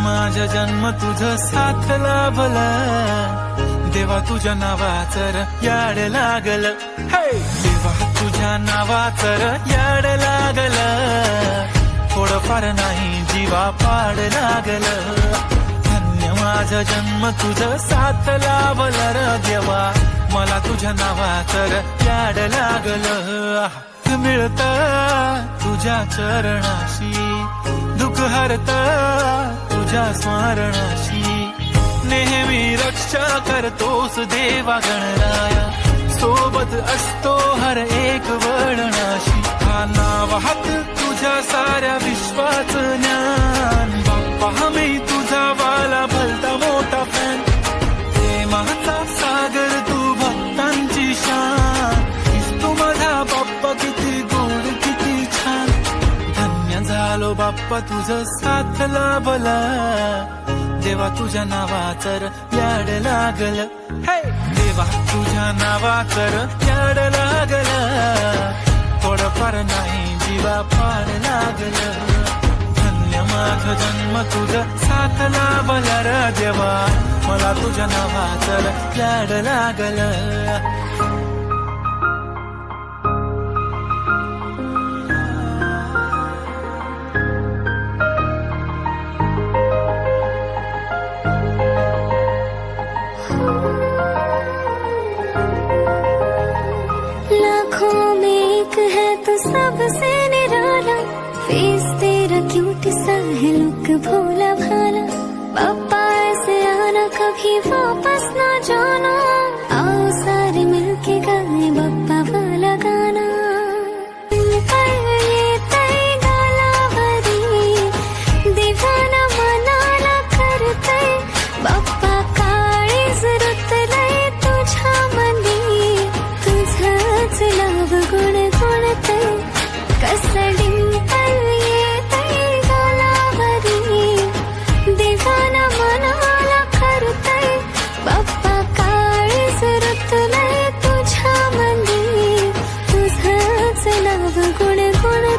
माझा जन्म तुझ साथ लाभला. देवा तुझ्या नावाचर याड लागल. हे देवा तुझ्या नावाचर याड लागल. थोडंफार नाही जीवा पाड लागल. धन्य माझा जन्म तुझ साथ लाभल र देवा. मला तुझ्या नावाचर याड लागल. मिळत तुझ्या चरणाशी दुःख हरत. तुझ्या स्मरणाशी. नेहमी रक्षा करतोस देवा गणराया. सोबत असतो हर एक वळणाशी. हा नावात तुझ्या साऱ्या विश्वाच ज्ञान. आलो बाप्पा तुझ साथ लाभला. देवा तुझ्या नावाचर याड लागल. Hey! देवा तुझ्या नावाचर याड लागल. थोडंफार नाही जीवा फार लागल. धन्य माझ जन्म तुझ साथ लाभला. र देवा मला तुझ्या नावाचर याड लागल. तो सबसे निराला फेस तेरा क्यूट सा है लुक भोला भाला